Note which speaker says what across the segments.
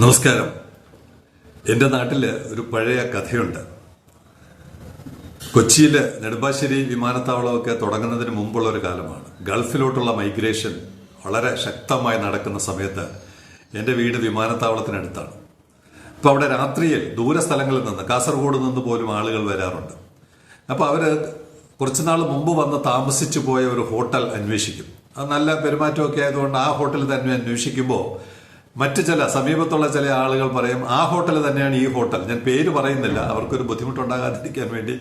Speaker 1: നമസ്കാരം. എന്റെ നാട്ടിൽ ഒരു പഴയ കഥയുണ്ട്. കൊച്ചിയിൽ നെടുമ്പാശ്ശേരി വിമാനത്താവളമൊക്കെ തുടങ്ങുന്നതിന് മുമ്പുള്ള ഒരു കാലമാണ്. ഗൾഫിലോട്ടുള്ള മൈഗ്രേഷൻ വളരെ ശക്തമായി നടക്കുന്ന സമയത്ത് എന്റെ വീട് വിമാനത്താവളത്തിനടുത്താണ്. അപ്പോൾ അവിടെ രാത്രിയിൽ ദൂര സ്ഥലങ്ങളിൽ നിന്ന് കാസർഗോഡ് നിന്ന് പോലും ആളുകൾ വരാറുണ്ട്. അപ്പോൾ അവർ കുറച്ചുനാൾ മുമ്പ് വന്ന് താമസിച്ചു പോയ ഒരു ഹോട്ടൽ അന്വേഷിക്കും. അത് നല്ല പെരുമാറ്റമൊക്കെ ആയതുകൊണ്ട് ആ ഹോട്ടലിൽ തന്നെ അന്വേഷിക്കുമ്പോൾ മറ്റു ചില സമീപത്തുള്ള ചില ആളുകൾ പറയും ആ ഹോട്ടൽ തന്നെയാണ് ഈ ഹോട്ടൽ. ഞാൻ പേര് പറയുന്നില്ല. അവർക്കൊരു ബുദ്ധിമുട്ടുണ്ടാകാതിരിക്കാൻ വേണ്ടി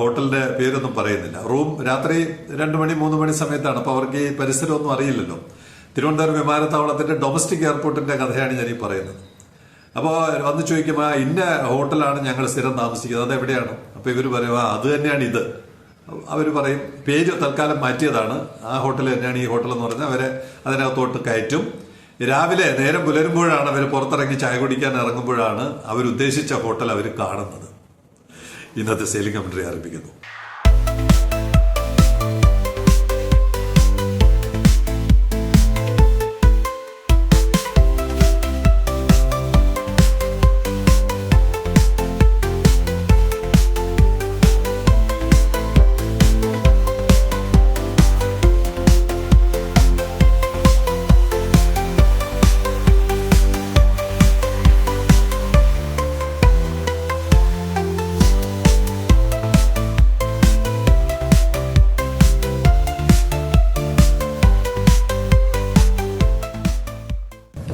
Speaker 1: ഹോട്ടലിന്റെ പേരൊന്നും പറയുന്നില്ല. റൂം രാത്രി രണ്ട് മണി മൂന്ന് മണി സമയത്താണ്. അപ്പോൾ അവർക്ക് ഈ പരിസരമൊന്നും അറിയില്ലല്ലോ. തിരുവനന്തപുരം വിമാനത്താവളത്തിന്റെ ഡൊമസ്റ്റിക് എയർപോർട്ടിന്റെ കഥയാണ് ഞാൻ ഈ പറയുന്നത്. അപ്പോൾ വന്ന് ചോദിക്കും ആ ഇന്ന ഹോട്ടലാണ് ഞങ്ങൾ സ്ഥിരം താമസിക്കുന്നത്? അത് എവിടെയാണ് അപ്പോൾ ഇവർ പറയും ആ അത് തന്നെയാണ് ഇത്. അവർ പറയും പേര് തൽക്കാലം മാറ്റിയതാണ്. ആ ഹോട്ടൽ തന്നെയാണ് ഈ ഹോട്ടൽ എന്ന് പറഞ്ഞാൽ അവരെ അതിനകത്തോട്ട് കയറ്റും. രാവിലെ നേരം പുലരുമ്പോഴാണ് അവർ പുറത്തിറങ്ങി ചായ കുടിക്കാൻ ഇറങ്ങുമ്പോഴാണ് അവരുദ്ദേശിച്ച ഹോട്ടൽ അവർ കാണുന്നത്. ഇന്നത്തെ സെയിലിംഗ് കമന്ററി ആരംഭിക്കുന്നു.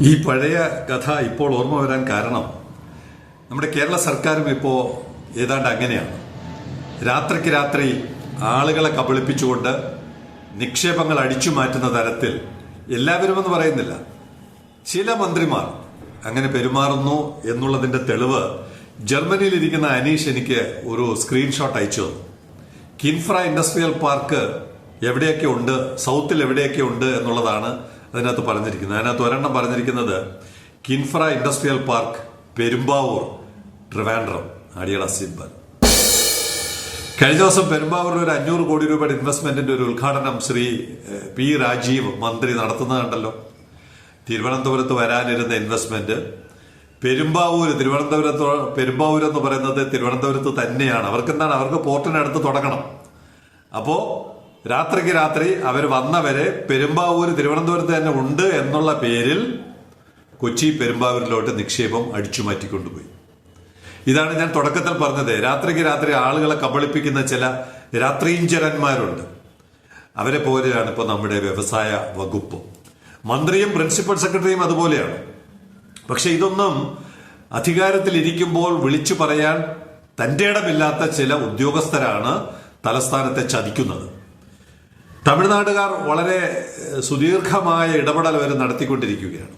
Speaker 1: ഈ പഴയ കഥ ഇപ്പോൾ ഓർമ്മ വരാൻ കാരണം നമ്മുടെ കേരള സർക്കാരും ഇപ്പോൾ ഏതാണ്ട് അങ്ങനെയാണ്. രാത്രിക്ക് രാത്രി ആളുകളെ കബളിപ്പിച്ചുകൊണ്ട് നിക്ഷേപങ്ങൾ അടിച്ചു മാറ്റുന്ന തരത്തിൽ എല്ലാവരും എന്ന് പറയുന്നില്ല. ചില മന്ത്രിമാർ അങ്ങനെ പെരുമാറുന്നു എന്നുള്ളതിന്റെ തെളിവ് ജർമ്മനിയിൽ ഇരിക്കുന്ന അനീഷ് എനിക്ക് ഒരു സ്ക്രീൻഷോട്ട് അയച്ചു തന്നു. കിൻഫ്ര ഇൻഡസ്ട്രിയൽ പാർക്ക് എവിടെയൊക്കെ ഉണ്ട് സൗത്തിൽ എവിടെയൊക്കെ ഉണ്ട് എന്നുള്ളതാണ് അതിനകത്ത് പറഞ്ഞിരിക്കുന്നത് അതിനകത്ത് ഒരെണ്ണം പറഞ്ഞിരിക്കുന്നത് കിൻഫ്ര ഇൻഡസ്ട്രിയൽ പാർക്ക് പെരുമ്പാവൂർ ട്രിവാൻഡ്രം അടിയള സിബൽ കഴിഞ്ഞ ദിവസം പെരുമ്പാവൂരിൽ ഒരു അഞ്ഞൂറ് കോടി രൂപയുടെ ഇൻവെസ്റ്റ്മെന്റിന്റെ ഒരു ഉദ്ഘാടനം ശ്രീ പി രാജീവ് മന്ത്രി നടത്തുന്നത് കണ്ടല്ലോ തിരുവനന്തപുരത്ത് വരാനിരുന്ന ഇൻവെസ്റ്റ്മെന്റ് പെരുമ്പാവൂര് തിരുവനന്തപുരത്ത് പെരുമ്പാവൂർ എന്ന് പറയുന്നത് തിരുവനന്തപുരത്ത് തന്നെയാണ്. അവർക്ക് എന്താണ് അവർക്ക് പോർട്ടിനടുത്ത് തുടങ്ങണം. അപ്പോ രാത്രിക്ക് രാത്രി അവർ വന്നവരെ പെരുമ്പാവൂർ തിരുവനന്തപുരത്ത് തന്നെ ഉണ്ട് എന്നുള്ള പേരിൽ കൊച്ചി പെരുമ്പാവൂരിലോട്ട് നിക്ഷേപം അടിച്ചു മാറ്റിക്കൊണ്ടുപോയി ഇതാണ് ഞാൻ തുടക്കത്തിൽ പറഞ്ഞത്. രാത്രിക്ക് രാത്രി ആളുകളെ കബളിപ്പിക്കുന്ന ചില രാത്രീഞ്ചരന്മാരുണ്ട്. അവരെ പോലെയാണ് ഇപ്പോൾ നമ്മുടെ വ്യവസായ വകുപ്പ്. മന്ത്രിയും പ്രിൻസിപ്പൽ സെക്രട്ടറിയും അതുപോലെയാണ്. പക്ഷെ ഇതൊന്നും അധികാരത്തിൽ ഇരിക്കുമ്പോൾ വിളിച്ചു പറയാൻ തന്റെ ഇടമില്ലാത്ത ചില ഉദ്യോഗസ്ഥരാണ് തലസ്ഥാനത്തെ ചതിക്കുന്നത്. തമിഴ്നാടുകാർ വളരെ സുദീർഘമായ ഇടപെടൽ വരെ നടത്തിക്കൊണ്ടിരിക്കുകയാണ്.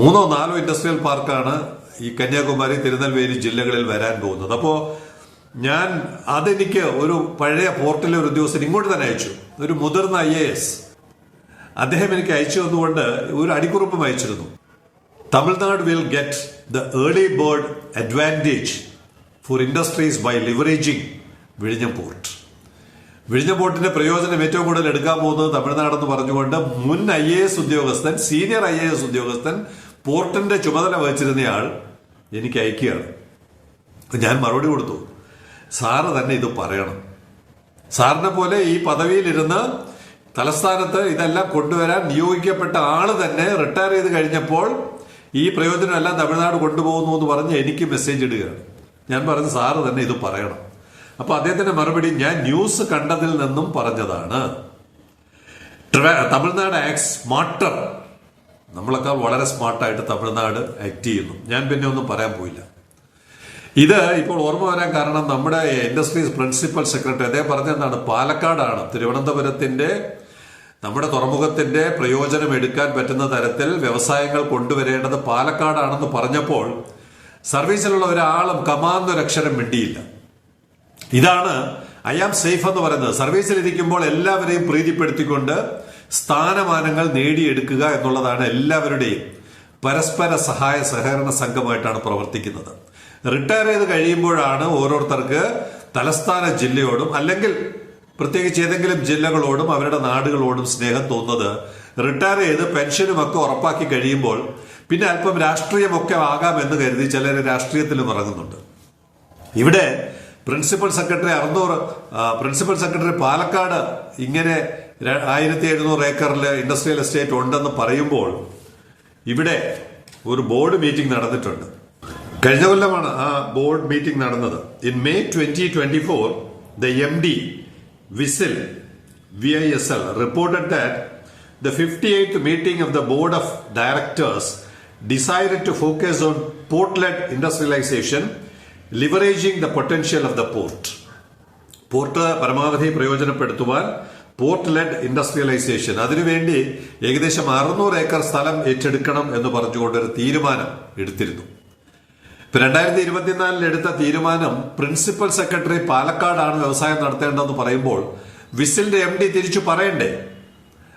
Speaker 1: മൂന്നോ നാലോ ഇൻഡസ്ട്രിയൽ പാർക്കാണ് ഈ കന്യാകുമാരി തിരുനെൽവേലി ജില്ലകളിൽ വരാൻ പോകുന്നത്. അപ്പോൾ ഞാൻ അതെനിക്ക് ഒരു പഴയ പോർട്ടലിലെ ഒരു ഉദ്യോഗസ്ഥൻ ഇങ്ങോട്ട് തന്നെ അയച്ചു. ഒരു മുതിർന്ന ഐ എ എസ്. അദ്ദേഹം എനിക്ക് അയച്ചു തന്നുകൊണ്ട് ഒരു അടിക്കുറിപ്പും അയച്ചിരുന്നു. Tamil Nadu will get the early bird Advantage four industries by leveraging വിഴിഞ്ഞം പോർട്ട്. വിഴിഞ്ഞം ബോട്ടിന്റെ പ്രയോജനം ഏറ്റവും കൂടുതൽ എടുക്കാൻ പോകുന്നത് തമിഴ്നാടെന്ന് പറഞ്ഞുകൊണ്ട് മുൻ ഐ എ എസ് ഉദ്യോഗസ്ഥൻ സീനിയർ ഐ എ എസ് ഉദ്യോഗസ്ഥൻ പോർട്ടിന്റെ ചുമതല വഹിച്ചിരുന്നയാൾ എനിക്ക് അയക്കുകയാണ്. ഞാൻ മറുപടി കൊടുത്തു. സാറ് തന്നെ ഇത് പറയണം. സാറിനെ പോലെ ഈ പദവിയിലിരുന്ന് തലസ്ഥാനത്ത് ഇതെല്ലാം കൊണ്ടുവരാൻ നിയോഗിക്കപ്പെട്ട ആൾ തന്നെ റിട്ടയർ ചെയ്ത് കഴിഞ്ഞപ്പോൾ ഈ പ്രയോജനമെല്ലാം തമിഴ്നാട് കൊണ്ടുപോകുന്നു എന്ന് പറഞ്ഞ് എനിക്ക് മെസ്സേജ് ഇടുകയാണ്. ഞാൻ പറഞ്ഞു സാറ് തന്നെ ഇത് പറയണം. അപ്പൊ അദ്ദേഹത്തിന്റെ മറുപടി ഞാൻ ന്യൂസ് കണ്ടതിൽ നിന്നും പറഞ്ഞതാണ്. Tamil Nadu act smarter. നമ്മളൊക്കെ വളരെ സ്മാർട്ടായിട്ട് തമിഴ്നാട് ആക്ട് ചെയ്യുന്നു. ഞാൻ പിന്നെ ഒന്നും പറയാൻ പോയില്ല. ഇത് ഇപ്പോൾ ഓർമ്മ വരാൻ കാരണം നമ്മുടെ ഇൻഡസ്ട്രീസ് പ്രിൻസിപ്പൽ സെക്രട്ടറി അദ്ദേഹം പറഞ്ഞതാണ് പാലക്കാടാണ് തിരുവനന്തപുരത്തിന്റെ നമ്മുടെ തുറമുഖത്തിന്റെ പ്രയോജനം എടുക്കാൻ പറ്റുന്ന തരത്തിൽ വ്യവസായങ്ങൾ കൊണ്ടുവരേണ്ടത് പാലക്കാടാണെന്ന് പറഞ്ഞപ്പോൾ സർവീസിലുള്ള ഒരാളും കമാന്നൊരക്ഷരം മിണ്ടിയില്ല. ഇതാണ് ഐ ആം സേഫ് എന്ന് പറയുന്നത്. സർവീസിൽ ഇരിക്കുമ്പോൾ എല്ലാവരെയും പ്രീതിപ്പെടുത്തിക്കൊണ്ട് സ്ഥാനമാനങ്ങൾ നേടിയെടുക്കുക എന്നുള്ളതാണ് എല്ലാവരുടെയും പരസ്പര സഹായ സഹകരണ സംഘമായിട്ടാണ് പ്രവർത്തിക്കുന്നത്. റിട്ടയർ ചെയ്ത് കഴിയുമ്പോഴാണ് ഓരോരുത്തർക്ക് തലസ്ഥാന ജില്ലയോടും അല്ലെങ്കിൽ പ്രത്യേകിച്ച് ഏതെങ്കിലും ജില്ലകളോടും അവരുടെ നാടുകളോടും സ്നേഹം തോന്നുന്നത് റിട്ടയർ ചെയ്ത് പെൻഷനും ഒക്കെ ഉറപ്പാക്കി കഴിയുമ്പോൾ പിന്നെ അല്പം രാഷ്ട്രീയമൊക്കെ ആകാം എന്ന് കരുതി ചിലർ രാഷ്ട്രീയത്തിലും ഇറങ്ങുന്നുണ്ട്. ഇവിടെ പ്രിൻസിപ്പൽ സെക്രട്ടറി അറുന്നൂറ് ആ, പ്രിൻസിപ്പൽ സെക്രട്ടറി പാലക്കാട് ഇങ്ങനെ ആയിരത്തി എഴുന്നൂറ് ഏക്കറിൽ ഇൻഡസ്ട്രിയൽ എസ്റ്റേറ്റ് ഉണ്ടെന്ന് പറയുമ്പോൾ ഇവിടെ ഒരു ബോർഡ് മീറ്റിംഗ് നടന്നിട്ടുണ്ട്. കഴിഞ്ഞ കൊല്ലമാണ് ആ ബോർഡ് മീറ്റിംഗ് നടന്നത്. In May twenty twenty four the M D whistle V I S L reported that the fifty eighth meeting of the board of directors decide to focus on port led industrialization leveraging the potential of the port port പരമാവധി പ്രയോജനപ്പെടുത്തുവാൻ port lead industrialisation അതിനുവേണ്ടി ഏകദേശം അറുന്നൂറ് acre സ്ഥലം ഏറ്റെടുക്കണം എന്ന് പറഞ്ഞുകൊണ്ട് ഒരു തീരുമാനം എടുത്തിരുന്നു. രണ്ടായിരത്തി ഇരുപത്തിനാലിൽ എടുത്ത തീരുമാനം പ്രിൻസിപ്പൽ സെക്രട്ടറി പാലക്കാടാണ് വ്യവസായം നടത്തേണ്ടതെന്ന് പറയുമ്പോൾ വിസിലിന്റെ എം ഡി തിരിച്ചു പറയണ്ടേ?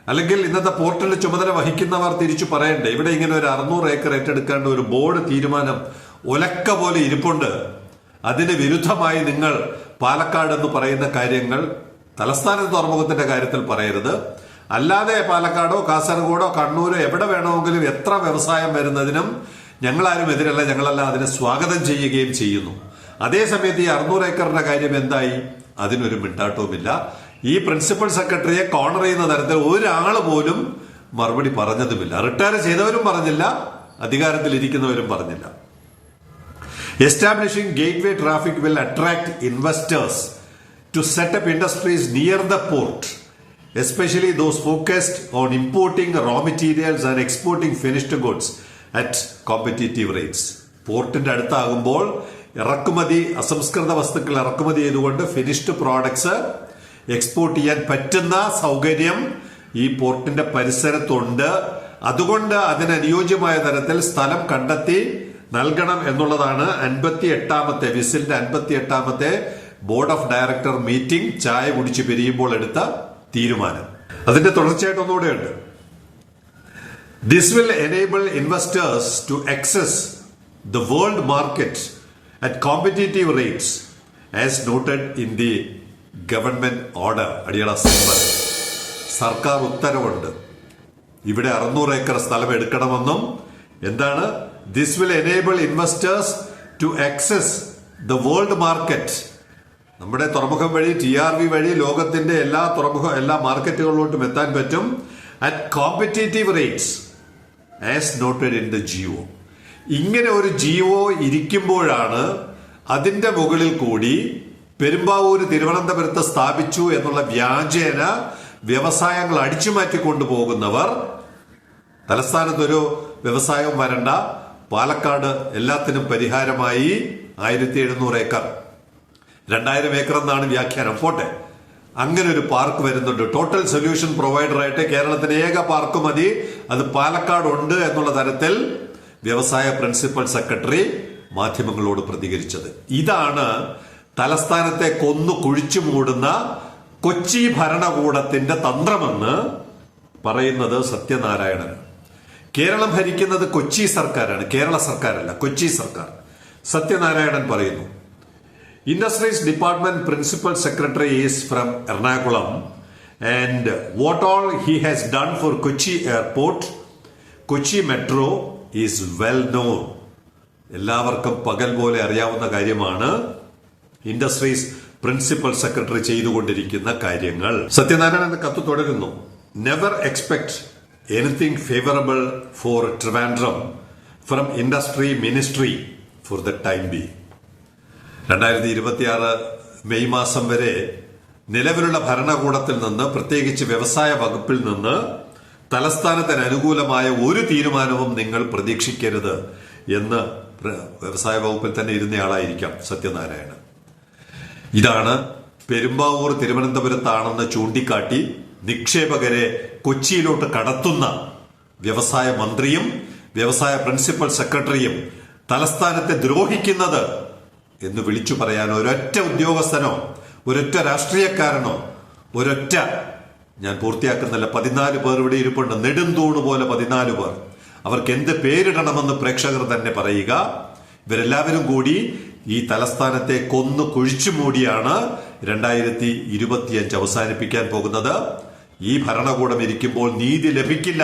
Speaker 1: അല്ലെങ്കിൽ ഇന്നത്തെ പോർട്ടലിൽ ചുമതല വഹിക്കുന്നവർ തിരിച്ചു പറയണ്ടേ? ഇവിടെ ഇങ്ങനെ ഒരു അറുന്നൂറ് ഏക്കർ ഏറ്റെടുക്കേണ്ട ഒരു ബോർഡ് തീരുമാനം ഒലക്ക പോലെ ഇരിപ്പുണ്ട്. അതിന് വിരുദ്ധമായി നിങ്ങൾ പാലക്കാട് എന്ന് പറയുന്ന കാര്യങ്ങൾ തലസ്ഥാന തുറമുഖത്തിന്റെ കാര്യത്തിൽ പറയരുത്. അല്ലാതെ പാലക്കാടോ കാസർഗോഡോ കണ്ണൂരോ എവിടെ വേണമെങ്കിലും എത്ര വ്യവസായം വരുന്നതിനും ഞങ്ങളാരും എതിരല്ല ഞങ്ങളെല്ലാം അതിനെ സ്വാഗതം ചെയ്യുകയും ചെയ്യുന്നു. അതേസമയത്ത് ഈ അറുന്നൂറ് ഏക്കറിന്റെ കാര്യം എന്തായി? അതിനൊരു മിണ്ടാട്ടവുമില്ല. ഈ പ്രിൻസിപ്പൽ സെക്രട്ടറിയെ കോണർ ചെയ്യുന്ന തരത്തിൽ ഒരാൾ പോലും മറുപടി പറഞ്ഞതുമില്ല. റിട്ടയർ ചെയ്തവരും പറഞ്ഞില്ല അധികാരത്തിൽ ഇരിക്കുന്നവരും പറഞ്ഞില്ല establishing gateway traffic will attract investors to set up industries near the port especially those focused on importing raw materials and exporting finished goods at competitive rates പോർട്ടിന്റെ അടുത്താകുമ്പോൾ ഇറക്കുമതി അസംസ്കൃത വസ്തുക്കൾ ഇറക്കുമതി ചെയ്തുകൊണ്ട് ഫിനിഷ്ഡ് പ്രോഡക്ട്സ് എക്സ്പോർട്ട് ചെയ്യാൻ പറ്റുന്ന സൗകര്യം ഈ പോർട്ടിന്റെ പരിസരത്തുണ്ട്. അതുകൊണ്ട് അതിനനുയോജ്യമായ തരത്തിൽ സ്ഥലം കണ്ടെത്തി നൽകണം എന്നുള്ളതാണ് അൻപത്തി എട്ടാമത്തെ വിസിലിന്റെ അൻപത്തി എട്ടാമത്തെ ബോർഡ് ഓഫ് ഡയറക്ടർ മീറ്റിംഗ്. ചായ കുടിച്ച് പിരിയുമ്പോൾ എടുത്ത തീരുമാനം. അതിന്റെ തുടർച്ചയായിട്ട് ഒന്നുകൂടെ ഉണ്ട് this will enable investors to access the world market at competitive rates as noted in the government order അടിയള സിമ്പൽ സർക്കാർ ഉത്തരവുണ്ട്. ഇവിടെ അറുന്നൂറ് ഏക്കർ സ്ഥലം എടുക്കണമെന്നും എന്താണ് this will enable investors to access the world market. നമ്മുടെ തുറമുഖം വഴി ടി ആർ വി വഴി ലോകത്തിന്റെ എല്ലാ തുറമുഖ എല്ലാ മാർക്കറ്റുകളിലോട്ടും എത്താൻ പറ്റും. At competitive rates as noted in the G O ഇങ്ങനെ ഒരു ജിയോ ഇരിക്കുമ്പോഴാണ് അതിന്റെ മുകളിൽ കൂടി പെരുമ്പാവൂർ തിരുവനന്തപുരത്ത് സ്ഥാപിച്ചു എന്നുള്ള വ്യാജേന വ്യവസായങ്ങൾ അടിച്ചുമാറ്റി കൊണ്ടുപോകുന്നവർ തലസ്ഥാനത്തൊരു വ്യവസായം വരണ്ട. പാലക്കാട് എല്ലാത്തിനും പരിഹാരമായി ആയിരത്തി എഴുന്നൂറ് ഏക്കർ. രണ്ടായിരം ഏക്കർ എന്നാണ് വ്യാഖ്യാനം. പോട്ടെ. അങ്ങനെ ഒരു പാർക്ക് വരുന്നുണ്ട്. ടോട്ടൽ സൊല്യൂഷൻ പ്രൊവൈഡറായിട്ട് കേരളത്തിന് ഏക പാർക്ക് മതി. അത് പാലക്കാട് ഉണ്ട് എന്നുള്ള തരത്തിൽ വ്യവസായ പ്രിൻസിപ്പൽ സെക്രട്ടറി മാധ്യമങ്ങളോട് പ്രതികരിച്ചത്. ഇതാണ് തലസ്ഥാനത്തെ കൊന്നു കുഴിച്ചു മൂടുന്ന കൊച്ചി ഭരണകൂടത്തിന്റെ തന്ത്രമെന്ന് പറയുന്നത് സത്യനാരായണൻ. കേരളം ഭരിക്കുന്നത് കൊച്ചി സർക്കാരാണ് കേരള സർക്കാരല്ല കൊച്ചി സർക്കാർ. സത്യനാരായണൻ പറയുന്നു industries department principal secretary is from Ernakulam and what all he has done for Kochi airport Kochi metro is well known എല്ലാവർക്കും പകൽ പോലെ അറിയാവുന്ന കാര്യമാണ് ഇൻഡസ്ട്രീസ് പ്രിൻസിപ്പൽ സെക്രട്ടറി ചെയ്തുകൊണ്ടിരിക്കുന്ന കാര്യങ്ങൾ. സത്യനാരായണൻ കത്ത് തുടരുന്നു never expect anything favourable for Trivandrum from industry ministry for the time be രണ്ടായിരത്തി ഇരുപത്തിയാറ് മെയ് മാസം വരെ നിലവിലുള്ള ഭരണകൂടത്തിൽ നിന്ന് പ്രത്യേകിച്ച് വ്യവസായ വകുപ്പിൽ നിന്ന് തലസ്ഥാനത്തിന് അനുകൂലമായ ഒരു തീരുമാനവും നിങ്ങൾ പ്രതീക്ഷിക്കരുത് എന്ന് വ്യവസായ വകുപ്പിൽ തന്നെ ഇരുന്നയാളായിരിക്കാം സത്യനാരായണൻ. ഇതാണ് പെരുമ്പാവൂർ തിരുവനന്തപുരത്താണെന്ന് ചൂണ്ടിക്കാട്ടി നിക്ഷേപകരെ കൊച്ചിയിലോട്ട് കടത്തുന്ന വ്യവസായ മന്ത്രിയും വ്യവസായ പ്രിൻസിപ്പൽ സെക്രട്ടറിയും തലസ്ഥാനത്തെ ദ്രോഹിക്കുന്നത് എന്ന് വിളിച്ചു പറയാൻ ഒരൊറ്റ ഉദ്യോഗസ്ഥനോ ഒരൊറ്റ രാഷ്ട്രീയക്കാരനോ ഒരൊറ്റ ഞാൻ പൂർത്തിയാക്കുന്നില്ല പതിനാല് പേർ ഇവിടെ ഇരിപ്പുണ്ട് നെടുന്തൂണ് പോലെ പതിനാല് പേർ. അവർക്ക് എന്ത് പേരിടണമെന്ന് പ്രേക്ഷകർ തന്നെ പറയുക. ഇവരെല്ലാവരും കൂടി ഈ തലസ്ഥാനത്തെ കൊന്നു കുഴിച്ചു മൂടിയാണ് രണ്ടായിരത്തി ഇരുപത്തിയഞ്ച് അവസാനിപ്പിക്കാൻ പോകുന്നത്. ഈ ഭരണകൂടം ഇരിക്കുമ്പോൾ നീതി ലഭിക്കില്ല.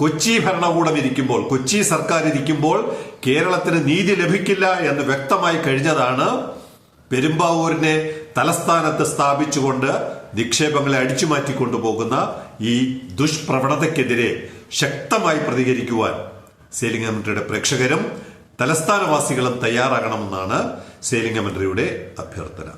Speaker 1: കൊച്ചി ഭരണകൂടം ഇരിക്കുമ്പോൾ കൊച്ചി സർക്കാർ ഇരിക്കുമ്പോൾ കേരളത്തിന് നീതി ലഭിക്കില്ല എന്ന് വ്യക്തമായി കഴിഞ്ഞതാണ്. പെരുമ്പാവൂരിനെ തലസ്ഥാനത്ത് സ്ഥാപിച്ചുകൊണ്ട് നിക്ഷേപങ്ങളെ അടിച്ചു കൊണ്ടുപോകുന്ന ഈ ദുഷ്പ്രവണതയ്ക്കെതിരെ ശക്തമായി പ്രതികരിക്കുവാൻ സേലിംഗ് മന്ത്രിയുടെ പ്രേക്ഷകരും തലസ്ഥാനവാസികളും തയ്യാറാകണമെന്നാണ് സേലിംഗ് മന്ത്രിയുടെ അഭ്യർത്ഥന.